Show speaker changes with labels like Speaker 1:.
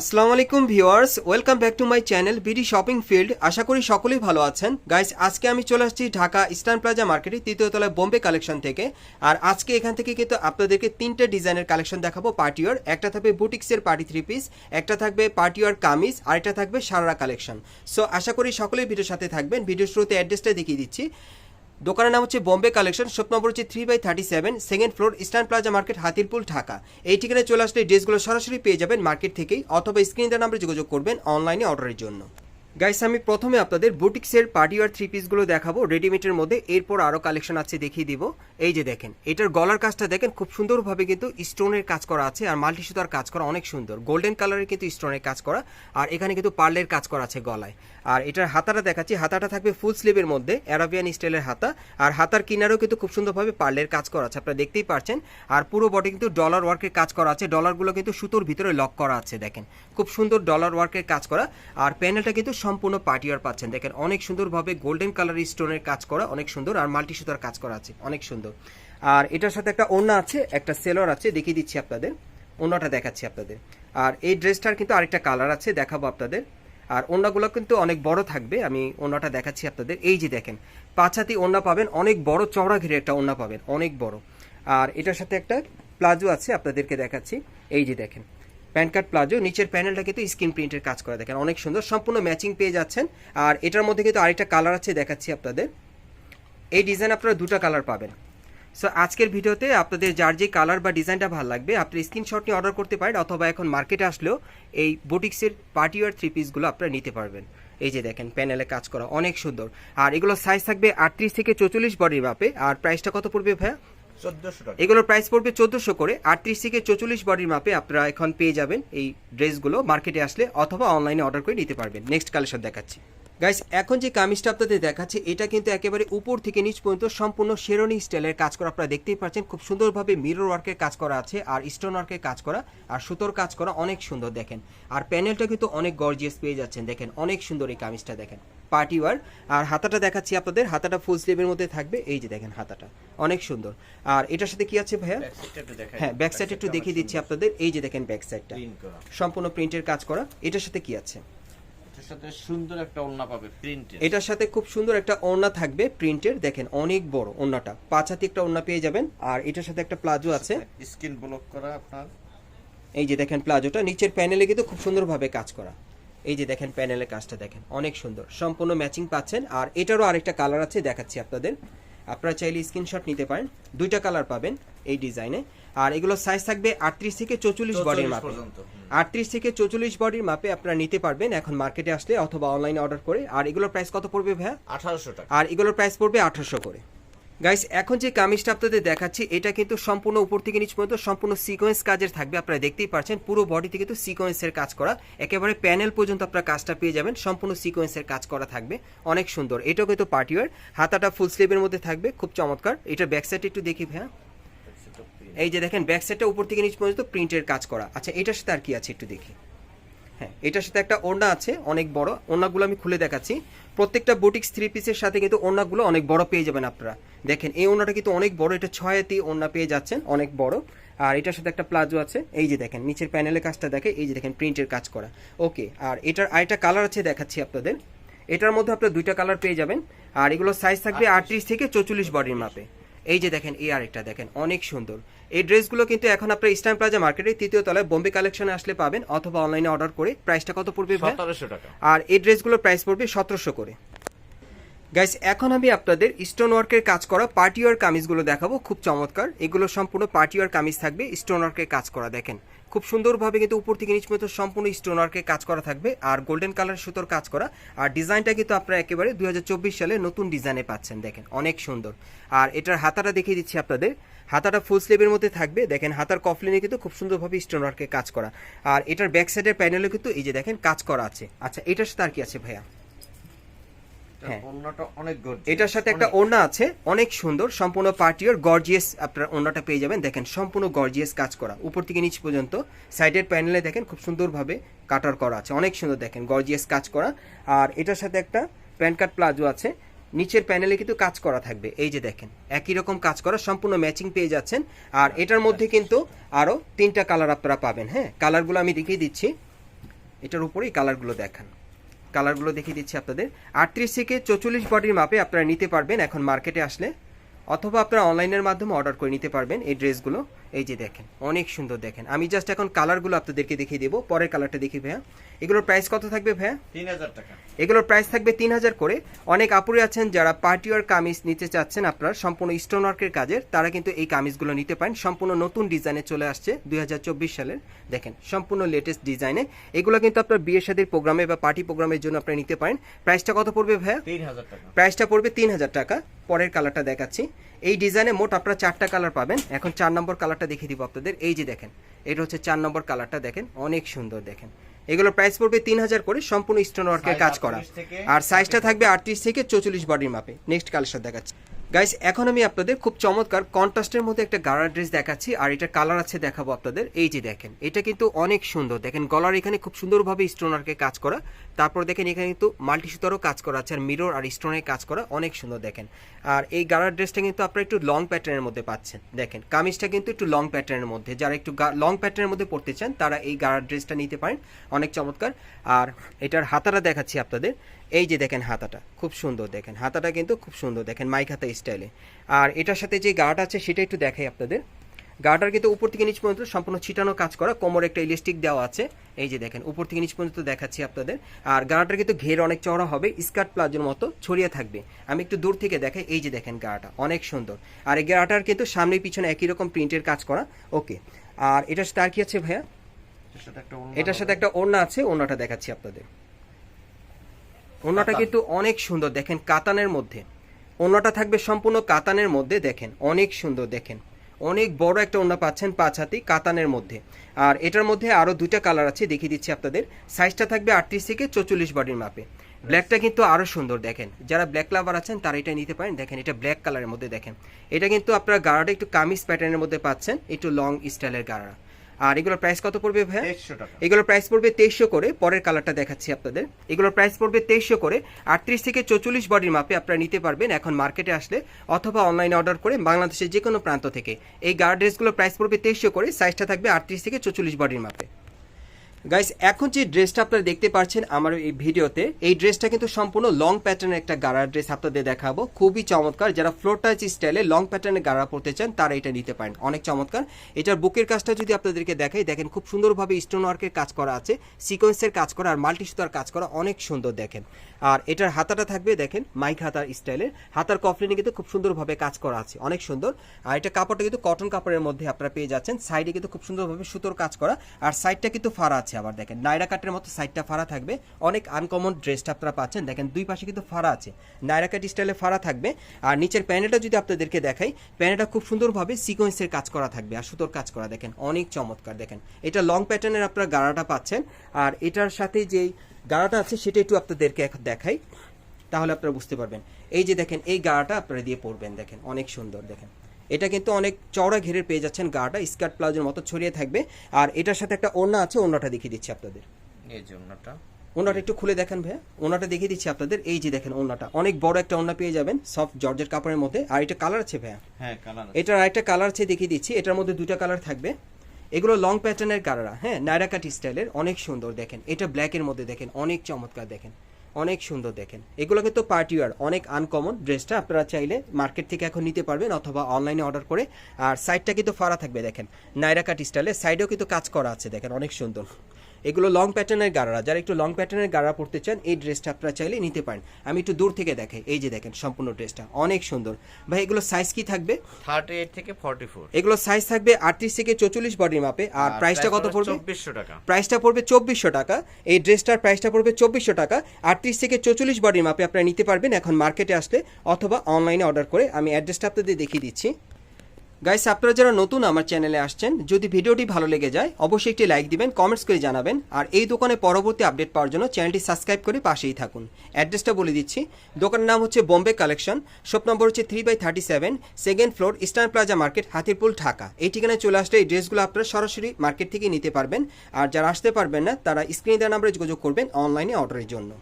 Speaker 1: আসসালামু আলাইকুম viewers, welcome back to my channel BD shopping field. আশা করি সকলেই ভালো আছেন। গাইস, আজকে আমি চলে আসছি ঢাকা ইস্টার্ন প্লাজা মার্কেটে তৃতীয় তলায় বোম্বে কালেকশন থেকে। আর আজকে এখান থেকে কিন্তু আপনাদেরকে তিনটে ডিজাইনের কালেকশন দেখাবো পার্টিওয়ার একটা থাকবে বুটিক্সের পার্টি থ্রি পিস, একটা থাকবে পার্টিওয়ার কামিজ আর একটা থাকবে সারারা কালেকশন। সো, আশা করি সকলেই ভিডিওর সাথে থাকবেন। ভিডিও শুরুতে অ্যাড্রেসটা দেখিয়ে দিচ্ছি। দোকানের নাম হচ্ছে বম্বে কালেকশন, শপ নম্বর হচ্ছে three by thirty seven second floor eastern plaza market Hatirpul, Dhaka. এই ঠিকানায় চলে আসলে ড্রেসগুলো সরাসরি পেয়ে যাবেন মার্কেট থেকেই অথবা স্ক্রিন নাম্বারে যোগাযোগ করবেন অনলাইনে অর্ডারের জন্য। গাইস আমি প্রথমে আপনাদের বুটিক্সের পার্টিওয়ার থ্রি পিসগুলো দেখাবো রেডিমেডের মধ্যে, এরপর আরও কালেকশন আছে দেখিয়ে দিব। এই যে দেখেন, এটার গলার কাজটা দেখেন, খুব সুন্দরভাবে কিন্তু স্টোনের কাজ করা আছে, আর মাল্টি সুতার কাজ করা অনেক সুন্দর। গোল্ডেন কালারের কিন্তু স্টোনের কাজ করা, আর এখানে কিন্তু পার্লের কাজ করা আছে গলায়। আর এটার হাতাটা দেখাচ্ছি, হাতাটা থাকবে ফুল স্লিভের মধ্যে অ্যারাবিয়ান স্টাইলের হাতা, আর হাতার কিনারেও কিন্তু খুব সুন্দরভাবে পার্লের কাজ করা আছে, আপনারা দেখতেই পারছেন। আর পুরো বডি কিন্তু ডলার ওয়ার্কের কাজ করা আছে ডলারগুলো কিন্তু সুতোর ভিতরে লক করা আছে, দেখেন। খুব সুন্দর ডলার ওয়ার্কের কাজ করা, আর প্যানেলটা কিন্তু সম্পূর্ণ পার্টিয়ার পাচ্ছেন। দেখেন, অনেক সুন্দরভাবে গোল্ডেন কালার স্টোনের কাজ করা, অনেক সুন্দর, আর মাল্টি সুতার কাজ করা আছে, অনেক সুন্দর। আর এটার সাথে একটা ওড়না আছে, একটা সেলর আছে, দেখিয়ে দিচ্ছি আপনাদের, ওড়নাটা দেখাচ্ছি আপনাদের। আর এই ড্রেসটার কিন্তু আরেকটা কালার আছে, দেখাবো আপনাদের। আর ওড়নাগুলো কিন্তু অনেক বড় থাকবে, আমি ওড়নাটা দেখাচ্ছি আপনাদের। এই যে দেখেন পাঁচাতি ওড়না পাবেন, অনেক বড় চওড়া ঘিরে একটা ওড়না পাবেন, অনেক বড়। আর এটার সাথে একটা প্লাজো আছে, আপনাদেরকে দেখাচ্ছি। এই যে দেখেন প্যান কার্ড প্লাজো, নিচের প্যানেলটা কিন্তু স্ক্রিন প্রিন্টের কাজ করা দেখেন অনেক সুন্দর, সম্পূর্ণ ম্যাচিং পেয়ে যাচ্ছেন। আর এটার মধ্যে কিন্তু আরেকটা কালার আছে, দেখাচ্ছি আপনাদের। এই ডিজাইন আপনারা দুটো কালার পাবেন। সো আজকের ভিডিওতে আপনাদের যার যে কালার বা ডিজাইনটা ভালো লাগবে, আপনি স্ক্রিনশট নিয়ে অর্ডার করতে পারেন, অথবা এখন মার্কেটে আসলেও এই বুটিক্সের পার্টিওয়ার থ্রি পিসগুলো আপনারা নিতে পারবেন। এই যে দেখেন, প্যানেলে কাজ করা, অনেক সুন্দর। আর এগুলো সাইজ থাকবে আটত্রিশ থেকে চৌচল্লিশ বডির মাপে। আর প্রাইসটা কত পড়বে ভাইয়া? এগুলোর প্রাইস পড়বে চোদ্দোশো করে, আটত্রিশ থেকে চৌচল্লিশ বডির মাপে আপনারা এখন পেয়ে যাবেন এই ড্রেসগুলো মার্কেটে আসলে অথবা অনলাইনে অর্ডার করে নিতে পারবেন। নেক্সট কালেকশন দেখাচ্ছি। গাইস এখন যে কামিজটা আপনাদের দেখাচ্ছে এটা কিন্তু একেবারে উপর থেকে নিচ পর্যন্ত সম্পূর্ণ শেরনি স্টাইলের কাজ করা। আপনারা দেখতেই পাচ্ছেন খুব সুন্দরভাবে মিরর ওয়ার্কের কাজ করা আছে আর স্টোন ওয়ার্কের কাজ করা আর সুতোর কাজ করা অনেক সুন্দর দেখেন। আর প্যানেলটা কিন্তু অনেক গর্জিয়াস পেয়ে যাচ্ছেন দেখেন অনেক সুন্দর এই কামিজটা দেখেন। পার্টি ওয়ার আর হাতাটা দেখাচ্ছি আপনাদের হাতাটা ফুল স্লিভের মধ্যে থাকবে এই যে দেখেন হাতাটা অনেক সুন্দর। আর এটার সাথে কি আছে ভাইয়া? হ্যাঁ। ব্যাক সাইড একটু দেখিয়ে দিচ্ছি আপনাদের এই যে দেখেন ব্যাক সাইডটা সম্পূর্ণ প্রিন্টের কাজ করা এটার সাথে কি আছে?
Speaker 2: এটার সাথে সুন্দর একটা ওড়না পাবে প্রিন্টের।
Speaker 1: এটার সাথে খুব সুন্দর একটা ওড়না থাকবে প্রিন্টের। দেখেন অনেক বড় ওড়নাটা। পাঁচ হাতি একটা ওড়না পেয়ে যাবেন। আর এটার সাথে একটা প্লাজো আছে।
Speaker 2: স্কিন ব্লক করা আপনার।
Speaker 1: এই যে দেখেন প্লাজোটা নিচের প্যানেলে কিন্তু খুব সুন্দরভাবে কাজ করা। এই যে দেখেন প্যানেলের কাজটা দেখেন অনেক সুন্দর। সম্পূর্ণ ম্যাচিং পাচ্ছেন। আর এটারও আরেকটা কালার আছে দেখাচ্ছি আপনাদের। আপনারা চাইলে স্ক্রিনশট নিতে পারেন। দুইটা কালার পাবেন এই ডিজাইনে। আর এগুলো সাইজ থাকবে আটত্রিশ থেকে চৌচল্লিশ বডির
Speaker 2: 44
Speaker 1: মাপে আটত্রিশ থেকে চৌচল্লিশ বডির মাপে আপনারা নিতে পারবেন এখন মার্কেটে আসলে অথবা অনলাইনে অর্ডার করে। আর এগুলোর প্রাইস কত পড়বে ভাইয়া?
Speaker 2: আঠারোশো টাকা।
Speaker 1: আর এগুলোর প্রাইস পড়বে আঠারোশো করে। গাইস এখন যে কামিজটা আপনাদের দেখাচ্ছি এটা কিন্তু সম্পূর্ণ উপর থেকে নিচ পর্যন্ত সম্পূর্ণ সিকোয়েন্স কাজের থাকবে। আপনারা দেখতেই পাচ্ছেন পুরো বডিতে কিন্তু সিকোয়েন্সের কাজ করা। একেবারে প্যানেল পর্যন্ত আপনারা কাজটা পেয়ে যাবেন সম্পূর্ণ সিকোয়েন্সের কাজ করা থাকবে। অনেক সুন্দর। এটাও কিন্তু পার্টিওয়ার হাতাটা ফুল স্লিভের মধ্যে থাকবে খুব চমৎকার। এটা ব্যাক সাইড একটু দেখি ভাইয়া। এই যে দেখেন ব্যাক সাইডটা উপর থেকে নিচ পর্যন্ত প্রিন্টের কাজ করা। আচ্ছা এটার সাথে আর কি আছে একটু দেখি। হ্যাঁ এটার সাথে একটা ওড়না আছে, অনেক বড়। ওড়নাগুলো আমি খুলে দেখাচ্ছি। প্রত্যেকটা বুটিক্স থ্রি পিসের সাথে কিন্তু ওড়নাগুলো অনেক বড় পেয়ে যাবেন আপনারা। দেখেন, এই ওড়নাটা কিন্তু অনেক বড়, এটা ছয়াতি ওড়না পেয়ে যাচ্ছেন, অনেক বড়। আর এটার সাথে একটা প্লাজো আছে। এই যে দেখেন, নিচের প্যানেলের কাজটা দেখে, এই যে দেখেন প্রিন্টের কাজ করা। ওকে, আর এটার আরেকটা কালার আছে দেখাচ্ছি আপনাদের। এটার মধ্যে আপনার দুইটা কালার পেয়ে যাবেন। আর এগুলো সাইজ থাকবে আটত্রিশ থেকে চৌচল্লিশ বডির মাপে। এই যে দেখেন এই আরেকটা দেখেন অনেক সুন্দর। এই ড্রেসগুলো কিন্তু এখন আপনার ইস্টার্ন প্লাজা মার্কেটে তৃতীয় তলায় বোম্বে কালেকশনে আসলে পাবেন অথবা অনলাইনে অর্ডার করে। প্রাইসটা কত পড়বে
Speaker 2: সতেরোশো টাকা।
Speaker 1: আর এই ড্রেসগুলোর প্রাইস পড়বে সতেরোশো করে। গাইস এখন আমি আপনাদের স্টোন ওয়ার্কের কাজ করা পার্টি ওয়ার কামিজগুলো দেখাবো। খুব চমৎকার। এগুলো সম্পূর্ণ পার্টি ওয়ার কামিজ থাকবে স্টোন ওয়ার্কের কাজ করা দেখেন। খুব সুন্দরভাবে কিন্তু উপর থেকে নিচ পর্যন্ত সম্পূর্ণ স্টোন ওয়ার্কের কাজ করা থাকবে। আর গোল্ডেন কালার সুতোর কাজ করা। আর ডিজাইনটা কিন্তু আপনারা একেবারে দুই হাজার চব্বিশ সালে নতুন ডিজাইনে পাচ্ছেন, দেখেন। অনেক সুন্দর। আর এটার হাতাটা দেখিয়ে দিচ্ছি আপনাদের। হাতাটা ফুল স্লিভের মধ্যে থাকবে। দেখেন, হাতার কফলিনে কিন্তু খুব সুন্দরভাবে স্টোন ওয়ার্কের কাজ করা। আর এটার ব্যাক সাইডের প্যানেলে কিন্তু এই যে দেখেন, কাজ করা আছে। আচ্ছা এটার সাথে আর কি আছে ভাইয়া।
Speaker 2: ওড়নাটা অনেক gorgeous,
Speaker 1: এটার সাথে একটা ওড়না আছে অনেক সুন্দর সম্পূর্ণ পার্টিওর গর্জিয়াস আপনার ওড়নাটা পেয়ে যাবেন। দেখেন সম্পূর্ণ গর্জিয়াস কাজ করা। উপর থেকে নিচ পর্যন্ত সাইডের প্যানেলে দেখেন খুব সুন্দরভাবে কাটার করা আছে। অনেক সুন্দর দেখেন গর্জিয়াস কাজ করা। আর এটার সাথে একটা প্যান্ট কাট প্লাজো আছে। নিচের প্যানেলে কিন্তু কাজ করা থাকবে। এই যে দেখেন একই রকম কাজ করা সম্পূর্ণ ম্যাচিং পেয়ে যাচ্ছেন। আর এটার মধ্যে কিন্তু আরও তিনটা কালার আপনারা পাবেন হ্যাঁ? কালারগুলো আমি দেখিয়ে দিচ্ছি। এটার উপরেই কালারগুলো দেখান। কালারগুলো দেখিয়ে দিচ্ছি আপনাদের। আটত্রিশ থেকে চৌচল্লিশ বডির মাপে আপনারা নিতে পারবেন এখন মার্কেটে আসলে, অথবা আপনারা অনলাইনের মাধ্যমে অর্ডার করে নিতে পারবেন এই ড্রেসগুলো। এই যে দেখেন অনেক সুন্দর দেখেন। আমি জাস্ট এখন কালারগুলো আপনাদেরকে দেখিয়ে দেবো। পরের কালারটা দেখি ভাইয়া। এগুলোর প্রাইস কত থাকবে ভাইয়া?
Speaker 2: তিন হাজার টাকা।
Speaker 1: এগুলোর প্রাইস থাকবে তিন হাজার করে। অনেক আপুরে আছেন যারা পার্টি ওয়ার কামিজ নিতে চাচ্ছেন আপনার সম্পূর্ণ স্টোন ওয়ার্কের কাজের তারা কিন্তু এই কামিজগুলো নিতে পারেন। সম্পূর্ণ নতুন ডিজাইনে চলে আসছে দুই হাজার চব্বিশ সালের। দেখেন সম্পূর্ণ লেটেস্ট ডিজাইনে। এগুলো কিন্তু আপনার বিয়ে শাদীর প্রোগ্রামে বা পার্টি প্রোগ্রামের জন্য আপনারা নিতে পারেন। প্রাইসটা কত পড়বে ভাইয়া?
Speaker 2: তিন হাজার টাকা।
Speaker 1: প্রাইসটা পড়বে তিন হাজার টাকা। পরের কালারটা দেখাচ্ছি। এই ডিজাইনে মোট আপনারা চারটা কালার পাবেন। এখন চার নম্বর কালারটা দেখিয়ে দিব আপনাদের। এই যে দেখেন এটা হচ্ছে চার নম্বর কালারটা দেখেন অনেক সুন্দর দেখেন। এগুলোর প্রাইস পড়বে তিন হাজার করে সম্পূর্ণ স্টোন ওয়ার্কের কাজ করা।
Speaker 2: 38 থেকে
Speaker 1: আর সাইজটা থাকবে আটত্রিশ থেকে চৌচল্লিশ বডির মাপে নেক্সট কালেকশন দেখাচ্ছি। গাইস এখন আমি আপনাদের খুব চমৎকার কন্ট্রাস্টের মধ্যে একটা গাড়া ড্রেস দেখাচ্ছি, আর এটার কালার আছে দেখাবো আপনাদের। এই যে দেখেন, এটা কিন্তু অনেক সুন্দর। দেখেন, গলার এখানে খুব সুন্দরভাবে স্টোন ওয়ার্কে কাজ করা। তারপর দেখেন, এখানে কিন্তু মাল্টি সুতারও কাজ করা আছে, আর মিরর আর স্টোনের কাজ করা অনেক সুন্দর, দেখেন। আর এই গাড়ার ড্রেসটা কিন্তু আপনারা একটু লং প্যাটার্নের মধ্যে পাচ্ছেন। দেখেন, কামিজটা কিন্তু একটু লং প্যাটার্নের মধ্যে। যারা একটু লং প্যাটার্নের মধ্যে পড়তে চান, তারা এই গাড়ার ড্রেসটা নিতে পারেন। অনেক চমৎকার। আর এটার হাতাটা দেখাচ্ছি আপনাদের। এই যে দেখেন হাতাটা খুব সুন্দর দেখেন। হাতাটা কিন্তু খুব সুন্দর দেখেন মাইক হাতা স্টাইলে। আর এটার সাথে যে গার্ড আছে সেটা একটু দেখাই আপনাদের। গার্ডার কিন্তু উপর থেকে নিচ পর্যন্ত সম্পূর্ণ ছিটানো কাজ করা কোমর একটা ইলাস্টিক দেওয়া আছে। এই যে দেখেন উপর থেকে নিচ পর্যন্ত দেখাচ্ছি আপনাদের। আর গাড়াটার কিন্তু ঘের অনেক চওড়া হবে স্কার্ট প্লাজোর মতো ছড়িয়ে থাকবে। আমি একটু দূর থেকে দেখাই এই যে দেখেন গাড়াটা অনেক সুন্দর। আর এই গাড়াটার কিন্তু সামনে পিছনে একই রকম প্রিন্টের কাজ করা ওকে। আর এটার সাথে আর কি আছে ভাইয়া?
Speaker 2: এটার সাথে। একটা ওড়না
Speaker 1: আছে ওড়নাটা দেখাচ্ছি আপনাদের। ওড়নাটা কিন্তু অনেক সুন্দর দেখেন কাতানের মধ্যে। ওড়নাটা থাকবে সম্পূর্ণ কাতানের মধ্যে দেখেন অনেক সুন্দর দেখেন। অনেক বড় একটা ওড়না পাচ্ছেন পাঁচ হাতি কাতানের মধ্যে। আর এটার মধ্যে আরও দুইটা কালার আছে দেখিয়ে দিচ্ছি আপনাদের। সাইজটা থাকবে আটত্রিশ থেকে চৌচল্লিশ বডির মাপে। ব্ল্যাকটা কিন্তু আরও সুন্দর দেখেন। যারা ব্ল্যাক লাভার আছেন তারা এটা নিতে পারেন। দেখেন এটা ব্ল্যাক কালারের মধ্যে দেখেন। এটা কিন্তু আপনারা গাড়াটা একটু কামিজ প্যাটার্নের মধ্যে পাচ্ছেন একটু লং স্টাইলের গাড়া আর এগুলোর প্রাইস কত পড়বে ভাইয়া? এগুলোর প্রাইস পড়বে তেইশশো করে পরের কালারটা দেখাচ্ছি আপনাদের। এগুলোর প্রাইস পড়বে তেইশশো করে আটত্রিশ থেকে চৌচল্লিশ বডির মাপে আপনারা নিতে পারবেন এখন মার্কেটে আসলে অথবা অনলাইনে অর্ডার করে বাংলাদেশের যে কোনো প্রান্ত থেকে। এই গার্ড ড্রেসগুলোর প্রাইস পড়বে তেইশশো করে সাইজটা থাকবে আটত্রিশ থেকে চৌচল্লিশ বডির মাপে গাইস এখন যে ড্রেসটা আপনারা দেখতে পাচ্ছেন আমার এই ভিডিওতে, এই ড্রেসটা কিন্তু সম্পূর্ণ লং প্যাটার্নের একটা গাড়ার ড্রেস আপনাদের দেখাবো। খুবই চমৎকার। যারা ফ্লোর টাচ স্টাইলে লং প্যাটার্নের গাড়া পড়তে চান, তারা এটা নিতে পারেন। অনেক চমৎকার। এটার বুকের কাজটা যদি আপনাদেরকে দেখাই, দেখেন খুব সুন্দরভাবে স্টোন ওয়ার্কের কাজ করা আছে সিকোয়েন্সের কাজ করা আর মাল্টি সুতার কাজ করা অনেক সুন্দর দেখেন। আর এটার হাতাটা থাকবে দেখেন মাইক হাতার স্টাইলের হাতার কফলিনে কিন্তু খুব সুন্দরভাবে কাজ করা আছে, অনেক সুন্দর। আর এটা কাপড়টা কিন্তু কটন কাপড়ের মধ্যে আপনারা পেয়ে যাচ্ছেন। সাইডে কিন্তু খুব সুন্দরভাবে সুতোর কাজ করা। আর সাইডটা কিন্তু ফাড়া আছে। আবার দেখেন নাইরা কাটের মতো সাইডটা ফাড়া থাকবে। অনেক আনকমন ড্রেসটা আপনারা পাচ্ছেন। দেখেন, দুই পাশে কিন্তু ফাড়া আছে। নাইরা কাট স্টাইলে ফাড়া থাকবে। আর নিচের প্যানেলটা যদি আপনাদেরকে দেখাই, প্যানেলটা খুব সুন্দরভাবে সিকোয়েন্সের কাজ করা থাকবে আর সুতোর কাজ করা। দেখেন, অনেক চমৎকার। দেখেন, এটা লং প্যাটার্নের আপনারা গাড়াটা পাচ্ছেন। আর এটার সাথে যেই গাড়াটা আছে, সেটা একটু আপনাদেরকে এখন দেখাই, তাহলে আপনারা বুঝতে পারবেন। এই যে দেখেন, এই গাড়াটা আপনারা দিয়ে পরবেন। দেখেন, অনেক সুন্দর। দেখেন এটা কিন্তু অনেক চওড়া ঘেরের পেয়ে যাচ্ছেন গাটা স্কার্ট প্লাজোর মতো ছড়িয়ে থাকবে। আর এটার সাথে একটা ওড়না আছে ওড়নাটা দেখিয়ে দিচ্ছি আপনাদের।
Speaker 2: এই যে ওড়নাটা।
Speaker 1: ওনাটা একটু খুলে দেখেন ভাইয়া। ওনাটা দেখিয়ে দিচ্ছি আপনাদের। এই যে দেখেন ওনাটা অনেক বড় একটা ওনা পেয়ে যাবেন সফট জর্জের কাপড়ের মধ্যে। আর এটা কালার আছে ভাইয়া?
Speaker 2: হ্যাঁ কালার
Speaker 1: এটার আরেকটা কালার আছে দেখিয়ে দিচ্ছি। এটার মধ্যে দুইটা কালার থাকবে। এগুলো লং প্যাটার্নের কালারা হ্যাঁ নাইরাকাটি স্টাইলের। অনেক সুন্দর দেখেন। এটা ব্ল্যাকের মধ্যে দেখেন। অনেক চমৎকার দেখেন। অনেক সুন্দর দেখেন। এগুলো কিন্তু পার্টি ওয়ার অনেক আনকমন ড্রেসটা আপনারা চাইলে মার্কেট থেকে এখন নিতে পারবেন অথবা অনলাইনে অর্ডার করে। আর সাইডটা কিন্তু ফাড়া থাকবে দেখেন, নাইরাকাট স্টাইলে সাইডেও কিন্তু কাজ করা আছে দেখেন, অনেক সুন্দর। এগুলো লং প্যাটার্নের গাড়া যারা একটু লং প্যাটার্নের গাড়া পড়তে চান এই ড্রেসটা আপনারা চাইলে নিতে পারেন। আমি একটু দূর থেকে দেখাই। এই যে দেখেন সম্পূর্ণ ড্রেসটা অনেক সুন্দর। ভাই এগুলো সাইজ কি থাকবে?
Speaker 2: থার্টি এইট থেকে ফর্টি ফোর
Speaker 1: এগুলো সাইজ থাকবে আটত্রিশ থেকে চৌচল্লিশ বডির মাপে আর প্রাইসটা কত পড়বে?
Speaker 2: চব্বিশশো টাকা।
Speaker 1: প্রাইসটা পড়বে চব্বিশশো টাকা। এই ড্রেসটার প্রাইসটা পড়বে চব্বিশশো টাকা। আটত্রিশ থেকে চৌচল্লিশ বডির মাপে আপনারা নিতে পারবেন। এখন মার্কেটে আসলে অথবা অনলাইনে অর্ডার করে আমি অ্যাড্রেসটা আপনাদের দেখিয়ে দিচ্ছি। গাইস আপনারা যারা নতুন আমার চ্যানেলে আসছেন, যদি ভিডিওটি ভালো লেগে যায়, অবশ্যই একটি লাইক দিবেন কমেন্টস করে জানাবেন, আর এই দোকানে পরবর্তী আপডেট পাওয়ার জন্য চ্যানেলটি সাবস্ক্রাইব করে পাশেই থাকুন। অ্যাড্রেসটা বলে দিচ্ছি। দোকানের নাম হচ্ছে বোম্বে কালেকশন শপ নম্বর হচ্ছে three by thirty seven second floor eastern plaza market Hatirpul Dhaka এই ঠিকানায় চলে আসলে এই ড্রেসগুলো আপনারা সরাসরি মার্কেট থেকে নিতে পারবেন, আর যারা আসতে পারবেন না, তারা স্ক্রিনে দেওয়া নাম্বারে যোগাযোগ করবেন অনলাইনে অর্ডারের জন্য।